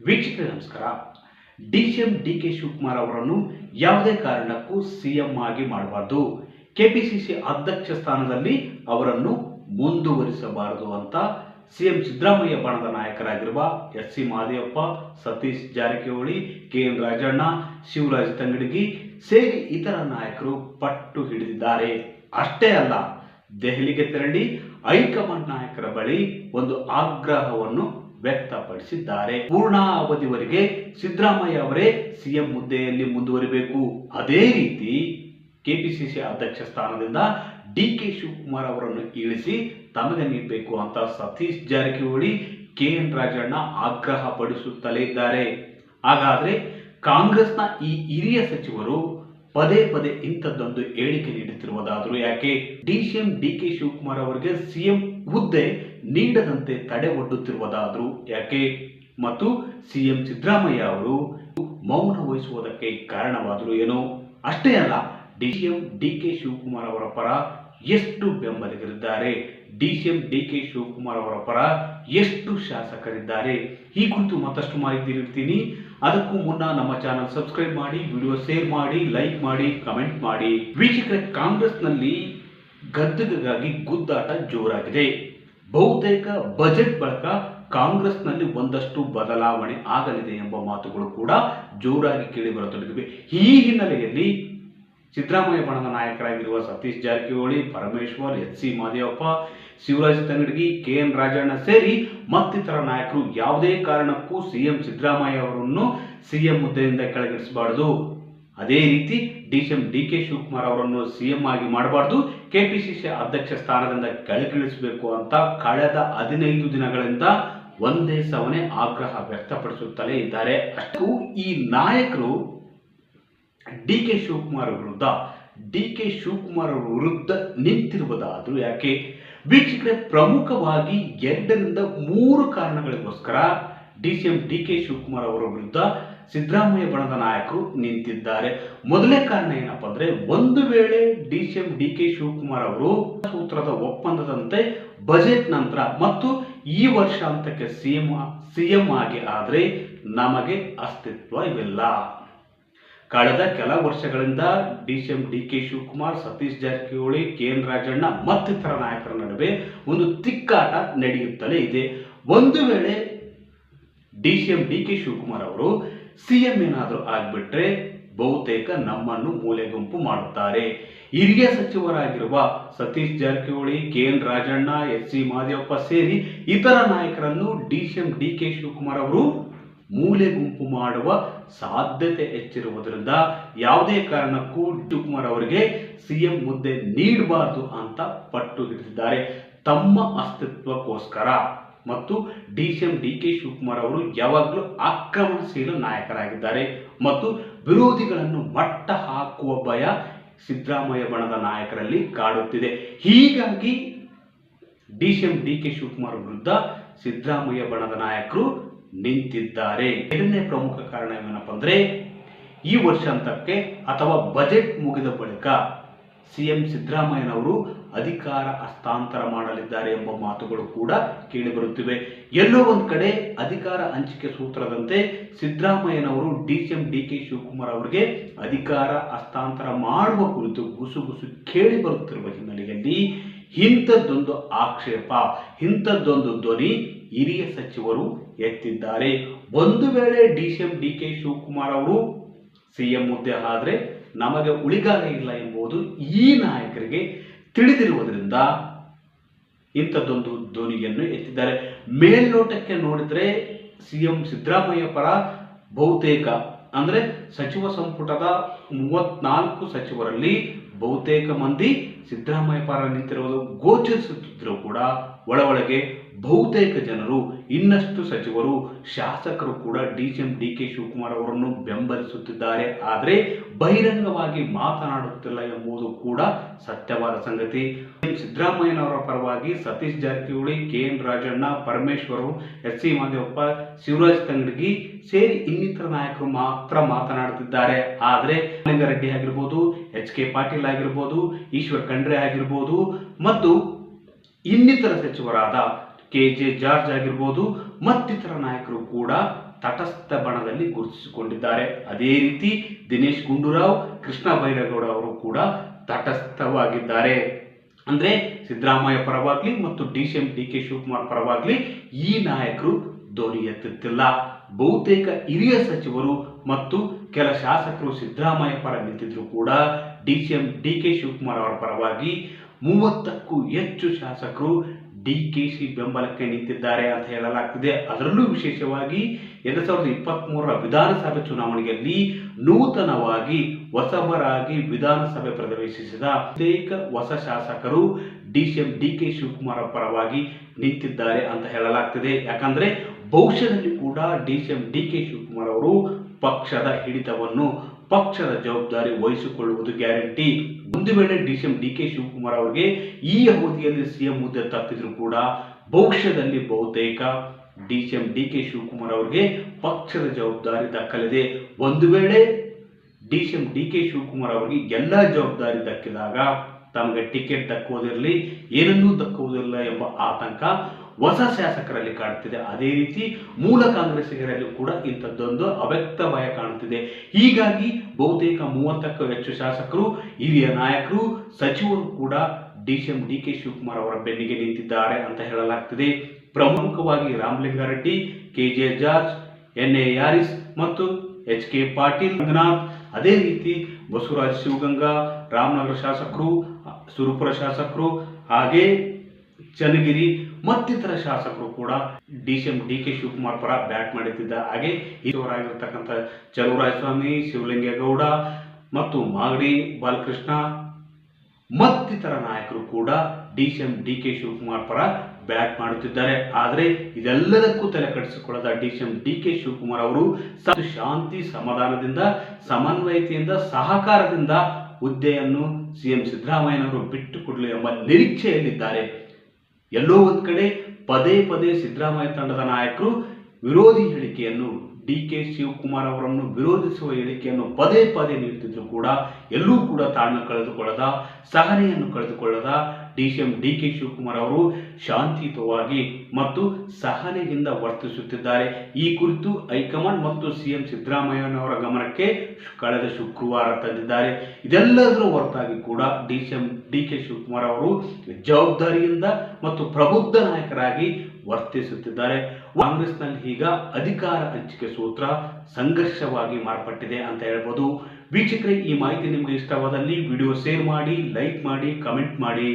ವೀಕ್ಷಕರೇ, ನಮಸ್ಕಾರ. D C M D K Shivakumar ಅವರನ್ನು ಯಾವುದೇ ಕಾರಣಕ್ಕೂ ಸಿಎಂ ಆಗಿ ಮಾಡಬಾರ್ದು. ಕೆಪಿಸಿಸಿ ಅಧ್ಯಕ್ಷ ಸ್ಥಾನದಲ್ಲಿ ಅವರನ್ನು ಮುಂದುವರಿಸಬಾರದು ಅಂತ ಸಿಎಂ ಸಿದ್ದರಾಮಯ್ಯ ಬಣದ ನಾಯಕರಾಗಿರುವ S C Mahadevappa Satish Jarkiholi, K N Rajanna, Shivaraj Tangadagi ಸೇರಿ ಇತರ ನಾಯಕರು ಪಟ್ಟು ಹಿಡಿದಿದ್ದಾರೆ. ಅಷ್ಟೇ ಅಲ್ಲ, ದೆಹಲಿಗೆ ತೆರಳಿ ಹೈಕಮಾಂಡ್ ನಾಯಕರ ಬಳಿ ಒಂದು ಆಗ್ರಹವನ್ನು ವ್ಯಕ್ತಪಡಿಸಿದ್ದಾರೆ. ಪೂರ್ಣ ಅವಧಿವರೆಗೆ ಸಿದ್ದರಾಮಯ್ಯ ಅವರೇ ಸಿಎಂ ಹುದ್ದೆಯಲ್ಲಿ ಮುಂದುವರಿಬೇಕು. ಅದೇ ರೀತಿ ಕೆಪಿಸಿಸಿ ಅಧ್ಯಕ್ಷ ಸ್ಥಾನದಿಂದ ಡಿ ಕೆ ಶಿವಕುಮಾರ್ ಅವರನ್ನು ಇಳಿಸಿ ತಮಗೆ ನೀಡಬೇಕು ಅಂತ ಸತೀಶ್ ಜಾರಕಿಹೊಳಿ, ಕೆ ಎನ್ ರಾಜಣ್ಣ ಆಗ್ರಹ ಪಡಿಸುತ್ತಲೇ ಇದ್ದಾರೆ. ಹಾಗಾದ್ರೆ ಕಾಂಗ್ರೆಸ್ನ ಈ ಹಿರಿಯ ಸಚಿವರು ಪದೇ ಪದೇ ಇಂಥದ್ದೊಂದು ಹೇಳಿಕೆ ನೀಡುತ್ತಿರುವುದಾದರೂ ಯಾಕೆ? D C M, D K Shivakumar ಅವರಿಗೆ ಸಿಎಂ ಹುದ್ದೆ ನೀಡದಂತೆ ತಡೆ ಒಡ್ಡುತ್ತಿರುವುದಾದರೂ ಯಾಕೆ? ಮತ್ತು ಸಿಎಂ ಸಿದ್ದರಾಮಯ್ಯ ಅವರು ಮೌನ ವಹಿಸುವುದಕ್ಕೆ ಕಾರಣವಾದರೂ ಏನು? ಅಷ್ಟೇ ಅಲ್ಲ, D C M D K Shivakumar ಅವರ ಪರ ಎಷ್ಟು ಬೆಂಬಲಿಗರಿದ್ದಾರೆ? D C M D K Shivakumar ಅವರ ಪರ ಎಷ್ಟು ಶಾಸಕರಿದ್ದಾರೆ? ಈ ಕುರಿತು ಮತ್ತಷ್ಟು ಮಾಹಿತಿ ನೀಡ್ತೀನಿ. ಅದಕ್ಕೂ ಮುನ್ನ ನಮ್ಮ ಚಾನಲ್ ಸಬ್ಸ್ಕ್ರೈಬ್ ಮಾಡಿ, ವಿಡಿಯೋ ಶೇರ್ ಮಾಡಿ, ಲೈಕ್ ಮಾಡಿ, ಕಮೆಂಟ್ ಮಾಡಿ. ವೀಕ್ಷಕರೇ, ಕಾಂಗ್ರೆಸ್ನಲ್ಲಿ ಗದ್ದುಗಾಗಿ ಗುದ್ದಾಟ ಜೋರಾಗಿದೆ. ಬಹುತೇಕ ಬಜೆಟ್ ಬಳಿಕ ಕಾಂಗ್ರೆಸ್ನಲ್ಲಿ ಒಂದಷ್ಟು ಬದಲಾವಣೆ ಆಗಲಿದೆ ಎಂಬ ಮಾತುಗಳು ಕೂಡ ಜೋರಾಗಿ ಕೇಳಿಬರತೊಡಗಿವೆ ಈ ಹಿನ್ನೆಲೆಯಲ್ಲಿ ಸಿದ್ದರಾಮಯ್ಯ ಬಣದ ನಾಯಕರಾಗಿರುವ Satish Jarkiholi, Parameshwar, H C Mahadevappa Shivaraj Tangadagi K N Rajanna ಸೇರಿ ಮತ್ತಿತರ ನಾಯಕರು ಯಾವುದೇ ಕಾರಣಕ್ಕೂ ಸಿಎಂ ಸಿದ್ದರಾಮಯ್ಯ ಅವರನ್ನು ಸಿಎಂ ಹುದ್ದೆಯಿಂದ ಕೆಳಗಿಳಿಸಬಾರದು. ಅದೇ ರೀತಿ D C M D K Shivakumar ಅವರನ್ನು ಸಿಎಂ ಆಗಿ ಮಾಡಬಾರ್ದು, ಕೆಪಿಸಿಸಿ ಅಧ್ಯಕ್ಷ ಸ್ಥಾನದಿಂದ ಕೆಳಗಿಳಿಸಬೇಕು ಅಂತ ಕಳೆದ ಹದಿನೈದು ದಿನಗಳಿಂದ ಒಂದೇ ಸವನೆ ಆಗ್ರಹ ವ್ಯಕ್ತಪಡಿಸುತ್ತಲೇ ಇದ್ದಾರೆ. ಅಷ್ಟು ಈ ನಾಯಕರು ಡಿ ಕೆ ಶಿವಕುಮಾರ್ ವಿರುದ್ಧ ಡಿ ಕೆ ಶಿವಕುಮಾರ್ ವಿರುದ್ಧ ನಿಂತಿರುವುದಾದರೂ ಯಾಕೆ? ವೀಕ್ಷಕರೇ, ಪ್ರಮುಖವಾಗಿ ಎರಡರಿಂದ ಮೂರು ಕಾರಣಗಳಿಗೋಸ್ಕರ D C M D K Shivakumar ಅವರ ವಿರುದ್ಧ ಸಿದ್ದರಾಮಯ್ಯ ಬಣದ ನಾಯಕರು ನಿಂತಿದ್ದಾರೆ. ಮೊದಲನೇ ಕಾರಣ ಏನಪ್ಪ ಅಂದ್ರೆ ಒಂದು ವೇಳೆ D C D K Shivakumar ಅವರು ಸೂತ್ರದ ಒಪ್ಪಂದದಂತೆ ಬಜೆಟ್ ನಂತರ ಮತ್ತು ಈ ವರ್ಷಾಂತಕ್ಕೆ ಸಿಎಂ ಸಿಎಂ ಆಗಿ ಆದರೆ ನಮಗೆ ಅಸ್ತಿತ್ವವಿಲ್ಲ ಕಳೆದ ಕೆಲ ವರ್ಷಗಳಿಂದ D C D K Shivakumar, Satish Jarkiholi, K. N. Rajanna ಮತ್ತಿತರ ನಾಯಕರ ನಡುವೆ ಒಂದು ತಿಕ್ಕಾಟ ನಡೆಯುತ್ತಲೇ ಇದೆ. ಒಂದು ವೇಳೆ D C M D K Shivakumar ಅವರು ಸಿಎಂ ಏನಾದರೂ ಆಗ್ಬಿಟ್ರೆ ಬಹುತೇಕ ನಮ್ಮನ್ನು ಮೂಲೆಗುಂಪು ಮಾಡುತ್ತಾರೆ. ಹಿರಿಯ ಸಚಿವರಾಗಿರುವ Satish Jarkiholi, K N Rajanna, H C Mahadevappa ಸೇರಿ ಇತರ ನಾಯಕರನ್ನು D C M, D K Shivakumar ಅವರು ಮೂಲೆ ಗುಂಪು ಮಾಡುವ ಸಾಧ್ಯತೆ ಹೆಚ್ಚಿರುವುದರಿಂದ ಯಾವುದೇ ಕಾರಣಕ್ಕೂ ಶಿವಕುಮಾರ್ ಅವರಿಗೆ ಸಿಎಂ ಹುದ್ದೆ ನೀಡಬಾರದು ಅಂತ ಪಟ್ಟು ಹಿಡಿದಿದ್ದಾರೆ. ತಮ್ಮ ಅಸ್ತಿತ್ವಕ್ಕೋಸ್ಕರ. ಮತ್ತು D C M D K Shivakumar ಅವರು ಯಾವಾಗಲೂ ಆಕ್ರಮಣಶೀಲ ನಾಯಕರಾಗಿದ್ದಾರೆ. ಮತ್ತು ವಿರೋಧಿಗಳನ್ನು ಮಟ್ಟ ಹಾಕುವ ಭಯ ಸಿದ್ದರಾಮಯ್ಯ ಬಣದ ನಾಯಕರಲ್ಲಿ ಕಾಡುತ್ತಿದೆ. ಹೀಗಾಗಿ D C M D K Shivakumar ವಿರುದ್ಧ ಸಿದ್ದರಾಮಯ್ಯ ಬಣದ ನಾಯಕರು ನಿಂತಿದ್ದಾರೆ. ಎರಡನೇ ಪ್ರಮುಖ ಕಾರಣ ಏನಪ್ಪ ಅಂದರೆ ಈ ವರ್ಷಾಂತಕ್ಕೆ ಅಥವಾ ಬಜೆಟ್ ಮುಗಿದ ಬಳಿಕ ಸಿಎಂ ಸಿದ್ದರಾಮಯ್ಯನವರು ಅಧಿಕಾರ ಹಸ್ತಾಂತರ ಮಾಡಲಿದ್ದಾರೆ ಎಂಬ ಮಾತುಗಳು ಕೂಡ ಕೇಳಿಬರುತ್ತಿವೆ ಎಲ್ಲೋ ಒಂದು ಕಡೆ ಅಧಿಕಾರ ಹಂಚಿಕೆ ಸೂತ್ರದಂತೆ ಸಿದ್ದರಾಮಯ್ಯನವರು D C M D K Shivakumar ಅವರಿಗೆ ಅಧಿಕಾರ ಹಸ್ತಾಂತರ ಮಾಡುವ ಕುರಿತು ಗುಸುಗುಸು ಕೇಳಿ ಬರುತ್ತಿರುವ ಹಿನ್ನೆಲೆಯಲ್ಲಿ ಇಂಥದ್ದೊಂದು ಆಕ್ಷೇಪ, ಇಂಥದ್ದೊಂದು ಧ್ವನಿ ಹಿರಿಯ ಸಚಿವರು ಎತ್ತಿದ್ದಾರೆ. ಒಂದು ವೇಳೆ D C M D K Shivakumar ಅವರು ಸಿಎಂ ಹುದ್ದೆ ಆದರೆ ನಮಗೆ ಉಳಿಗಾಲ ಇಲ್ಲ ಎಂಬುದು ಈ ನಾಯಕರಿಗೆ ತಿಳಿದಿರುವುದರಿಂದ ಇಂಥದ್ದೊಂದು ಧ್ವನಿಯನ್ನು ಎತ್ತಿದ್ದಾರೆ. ಮೇಲ್ನೋಟಕ್ಕೆ ನೋಡಿದರೆ ಸಿ ಎಂ ಸಿದ್ದರಾಮಯ್ಯ ಪರ ಬಹುತೇಕ, ಅಂದರೆ ಸಚಿವ ಸಂಪುಟದ ಮೂವತ್ನಾಲ್ಕು ಸಚಿವರಲ್ಲಿ ಬಹುತೇಕ ಮಂದಿ ಸಿದ್ದರಾಮಯ್ಯ ಪರ ನಿಂತಿರುವುದು ಗೋಚರಿಸುತ್ತಿದ್ದರೂ ಕೂಡ ಒಳ ಒಳಗೆ ಬಹುತೇಕ ಜನರು, ಇನ್ನಷ್ಟು ಸಚಿವರು, ಶಾಸಕರು ಕೂಡ D C M D K Shivakumar ಅವರನ್ನು ಬೆಂಬಲಿಸುತ್ತಿದ್ದಾರೆ. ಆದರೆ ಬಹಿರಂಗವಾಗಿ ಮಾತನಾಡುತ್ತಿಲ್ಲ ಎಂಬುದು ಕೂಡ ಸತ್ಯವಾದ ಸಂಗತಿ. ಸಿದ್ದರಾಮಯ್ಯನವರ ಪರವಾಗಿ ಸತೀಶ್ ಜಾರಕಿಹೊಳಿ ಕೆ ಎನ್ ರಾಜಣ್ಣ, ಪರಮೇಶ್ವರು ಎಸ್ ಸಿ ಮಾದೇವಪ್ಪ, ಶಿವರಾಜ್ ತಂಗಡಗಿ ಸೇರಿ ಇನ್ನಿತರ ನಾಯಕರು ಮಾತ್ರ ಮಾತನಾಡುತ್ತಿದ್ದಾರೆ. ಆದರೆ ರೆಡ್ಡಿ ಆಗಿರ್ಬೋದು ಎಚ್ ಕೆ ಪಾಟೀಲ್ ಆಗಿರ್ಬೋದು, ಈಶ್ವರ್ ಖಂಡ್ರೆ ಆಗಿರ್ಬೋದು ಮತ್ತು ಇನ್ನಿತರ ಸಚಿವರಾದ ಕೆ ಜೆ ಜಾರ್ಜ್ ಆಗಿರ್ಬೋದು, ಮತ್ತಿತರ ನಾಯಕರು ಕೂಡ ತಟಸ್ಥ ಬಣದಲ್ಲಿ ಗುರುತಿಸಿಕೊಂಡಿದ್ದಾರೆ. ಅದೇ ರೀತಿ ದಿನೇಶ್ ಗುಂಡೂರಾವ್, ಕೃಷ್ಣ ಬೈರೇಗೌಡ ಅವರು ಕೂಡ ತಟಸ್ಥವಾಗಿದ್ದಾರೆ. ಅಂದ್ರೆ ಸಿದ್ದರಾಮಯ್ಯ ಪರವಾಗ್ಲಿ ಮತ್ತು D C M D K Shivakumar ಪರವಾಗ್ಲಿ ಈ ನಾಯಕರು ಧ್ವನಿ ಎತ್ತುತ್ತಿಲ್ಲ. ಬಹುತೇಕ ಹಿರಿಯ ಸಚಿವರು ಮತ್ತು ಕೆಲ ಶಾಸಕರು ಸಿದ್ದರಾಮಯ್ಯ ಪರ ನಿಂತಿದ್ರು ಕೂಡ D C M D K Shivakumar ಅವರ ಪರವಾಗಿ ಮೂವತ್ತಕ್ಕೂ ಹೆಚ್ಚು ಶಾಸಕರು ಡಿ ಕೆ ಶಿ ಬೆಂಬಲಕ್ಕೆ ನಿಂತಿದ್ದಾರೆ ಅಂತ ಹೇಳಲಾಗ್ತಿದೆ. ಅದರಲ್ಲೂ ವಿಶೇಷವಾಗಿ ಎರಡ್ ಸಾವಿರದ ಇಪ್ಪತ್ತ್ ಮೂರರ ವಿಧಾನಸಭೆ ಚುನಾವಣೆಯಲ್ಲಿ ನೂತನವಾಗಿ ಹೊಸಬರಾಗಿ ವಿಧಾನಸಭೆ ಪ್ರವೇಶಿಸಿದ ಅನೇಕ ಹೊಸ ಶಾಸಕರು D C M, D K Shivakumar ಪರವಾಗಿ ನಿಂತಿದ್ದಾರೆ ಅಂತ ಹೇಳಲಾಗ್ತಿದೆ. ಯಾಕಂದ್ರೆ ಭವಿಷ್ಯದಲ್ಲಿ ಕೂಡ D C M, D K Shivakumar ಅವರು ಪಕ್ಷದ ಹಿಡಿತವನ್ನು ಪಕ್ಷದ ಜವಾಬ್ದಾರಿ ವಹಿಸಿಕೊಳ್ಳುವುದು ಗ್ಯಾರಂಟಿ. ಒಂದು ವೇಳೆ D C D K Shivakumar ಅವರಿಗೆ ಈ ಅವಧಿಯಲ್ಲಿ ಸಿಎಂ ಹುದ್ದೆ ತಪ್ಪಿದ್ರು ಕೂಡ ಭವಿಷ್ಯದಲ್ಲಿ ಬಹುತೇಕ D C D K Shivakumar ಅವರಿಗೆ ಪಕ್ಷದ ಜವಾಬ್ದಾರಿ ದಕ್ಕಲಿದೆ. ಒಂದು ವೇಳೆ D C D K Shivakumar ಅವರಿಗೆ ಎಲ್ಲ ಜವಾಬ್ದಾರಿ ದಕ್ಕಿದಾಗ ತಮಗೆ ಟಿಕೆಟ್ ದಕ್ಕುವುದಿರಲಿ ಏನನ್ನೂ ದಕ್ಕುವುದಿಲ್ಲ ಎಂಬ ಆತಂಕ ಹೊಸ ಶಾಸಕರಲ್ಲಿ ಕಾಣ್ತಿದೆ ಅದೇ ರೀತಿ ಮೂಲ ಕಾಂಗ್ರೆಸ್ಸಿಗರಲ್ಲಿ ಕೂಡ ಇಂಥದ್ದೊಂದು ಅವ್ಯಕ್ತ ಭಯ ಕಾಣುತ್ತಿದೆ. ಹೀಗಾಗಿ ಬಹುತೇಕ ಮೂವತ್ತಕ್ಕೂ ಹೆಚ್ಚು ಶಾಸಕರು, ಹಿರಿಯ ನಾಯಕರು, ಸಚಿವರು ಕೂಡ D C M D K Shivakumar ಅವರ ಬೆನ್ನಿಗೆ ನಿಂತಿದ್ದಾರೆ ಅಂತ ಹೇಳಲಾಗ್ತಿದೆ. ಪ್ರಮುಖವಾಗಿ Ramalinga Reddy K J George N A Haris ಮತ್ತು ಎಚ್ ಕೆ ಪಾಟೀಲ್, ರಂಗನಾಥ್. ಅದೇ ರೀತಿ ಬಸವರಾಜ್ ಶಿವಗಂಗಾ, ರಾಮನಗರ ಶಾಸಕರು, ಸುರಪುರ ಶಾಸಕರು, ಹಾಗೆ ಚನ್ನಗಿರಿ, ಮತ್ತಿತರ ಶಾಸಕರು ಕೂಡ D C M D K Shivakumar ಪರ ಬ್ಯಾಟ್ ಮಾಡುತ್ತಿದ್ದ ಹಾಗೆ ಇವರಾಗಿರ್ತಕ್ಕಂಥ ಚಲುವರಾಯಸ್ವಾಮಿ, ಶಿವಲಿಂಗೇಗೌಡ ಮತ್ತು ಮಾಗಡಿ ಬಾಲಕೃಷ್ಣ, ಮತ್ತಿತರ ನಾಯಕರು ಕೂಡ D C M D K Shivakumar ಪರ ಬ್ಯಾಟ್ ಮಾಡುತ್ತಿದ್ದಾರೆ. ಆದರೆ ಇದೆಲ್ಲದಕ್ಕೂ ತಲೆ ಕಡಿಸಿಕೊಳ್ಳದ D C M D K Shivakumar ಅವರು ಶಾಂತಿ ಸಮಾಧಾನದಿಂದ, ಸಮನ್ವಯತೆಯಿಂದ, ಸಹಕಾರದಿಂದ ಹುದ್ದೆಯನ್ನು ಸಿಎಂ ಸಿದ್ದರಾಮಯ್ಯನವರು ಬಿಟ್ಟು ಕೊಡಲಿ ಎಂಬ ನಿರೀಕ್ಷೆಯಲ್ಲಿದ್ದಾರೆ. ಎಲ್ಲೋ ಒಂದು ಕಡೆ ಪದೇ ಪದೇ ಸಿದ್ದರಾಮಯ್ಯ ತಂಡದ ನಾಯಕರು ವಿರೋಧಿ ಹೇಳಿಕೆಯನ್ನು ಡಿ ಕೆ ಶಿವಕುಮಾರ್ ಅವರನ್ನು ವಿರೋಧಿಸುವ ಹೇಳಿಕೆಯನ್ನು ಪದೇ ಪದೇ ನೀಡುತ್ತಿದ್ರು ಕೂಡ, ಎಲ್ಲೂ ಕೂಡ ತಾಳ್ಮೆ ಕಳೆದುಕೊಳ್ಳದ, ಸಹನೆಯನ್ನು ಕಳೆದುಕೊಳ್ಳದ D C M D K Shivakumar ಅವರು ಶಾಂತಿಯುತವಾಗಿ ಮತ್ತು ಸಹನೆಯಿಂದ ವರ್ತಿಸುತ್ತಿದ್ದಾರೆ. ಈ ಕುರಿತು ಹೈಕಮಾಂಡ್ ಮತ್ತು ಸಿಎಂ ಸಿದ್ದರಾಮಯ್ಯನವರ ಗಮನಕ್ಕೆ ಕಳೆದ ಶುಕ್ರವಾರ ತಂದಿದ್ದಾರೆ. ಇದೆಲ್ಲದರ ಹೊರತಾಗಿ ಕೂಡ D C M D K Shivakumar ಅವರು ಜವಾಬ್ದಾರಿಯಿಂದ ಮತ್ತು ಪ್ರಬುದ್ಧ ನಾಯಕರಾಗಿ ವರ್ತಿಸುತ್ತಿದ್ದಾರೆ. ಕಾಂಗ್ರೆಸ್ನಲ್ಲಿ ಈಗ ಅಧಿಕಾರ ಹಂಚಿಕೆ ಸೂತ್ರ ಸಂಘರ್ಷವಾಗಿ ಮಾರ್ಪಟ್ಟಿದೆ ಅಂತ ಹೇಳ್ಬೋದು. ವೀಕ್ಷಕರೇ, ಈ ಮಾಹಿತಿ ನಿಮಗೆ ಇಷ್ಟವಾದಲ್ಲಿ ವಿಡಿಯೋ ಶೇರ್ ಮಾಡಿ, ಲೈಕ್ ಮಾಡಿ, ಕಮೆಂಟ್ ಮಾಡಿ.